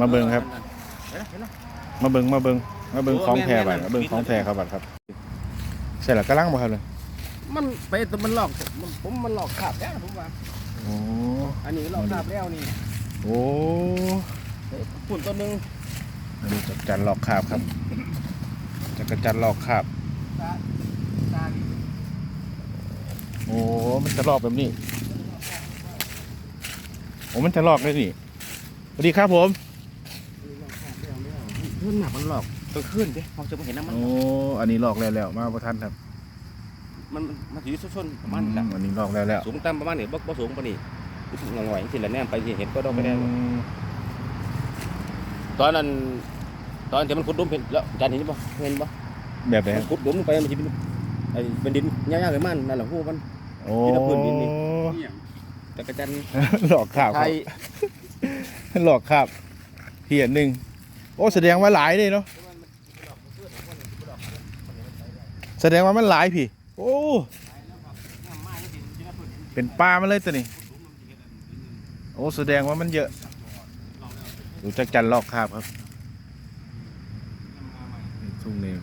มาเบิ่งครับเห็นไหมเห็นไหมมาเบิ่งมาเบิ่งมาเบิ่งโอ้ของแท้แม่บัดนๆมาเบิ่งของแท้ครับบัดครับใช่ละกระลังบ่ครับเลยมันไปตัวมันหลอกมันผมมันหลอกขาบแล้วผมว่าโอ้อันนี้หลอกขาบแล้วนี่โอ้ฝุ่นตัวหนึงอันนี้จักรจันทร์หลอกคาบครับจักรจันทร์หลอกคาบตาตาดีโอ้มันจะลอกแบบนี้โอ้มันจะลอกได้นี่สวัสดีครับผม หลอกขาบแล้วแล้ว เพื่อนหนักมันหลอกกลางคืนดิเขาจะไม่เห็นน้ำมันโอ้ อันนี้ลอกแล้วแล้วมาประทันครับมันมันอยู่ส้นๆประมาณอืนี้มอันนี้ลอกแล้วแล้วสูงต่ำประมาณนี้บ่บ่สูงปานนี้งงอยๆทีละแนมไปสิเห็นก็ต้องไปได้อืมตอนนั้นตอนที่มันขุดหลุมเห็นแล้วอาจารย์เห็นบ่เห็นบ่แบบไหนมันขุดหลุมลงไปมันจะเป็นไอ้เป็นดินยาวๆเลยมันนั่นแหละฮู้มันโอ้ที่เราพื้นดินนี่แต่กระจันหลอกคาบไทครับยหลอกคาบเพียนหนึ่ง โอ้แสดงว่าหลายเลยเนาะแสดงว่ามันหลายพี่ โอ้ เป็นปลามาเลยตัวนี้ โอ้แสดงว่ามันเยอะดูจักจันลอกคาบครับทุ่งนี้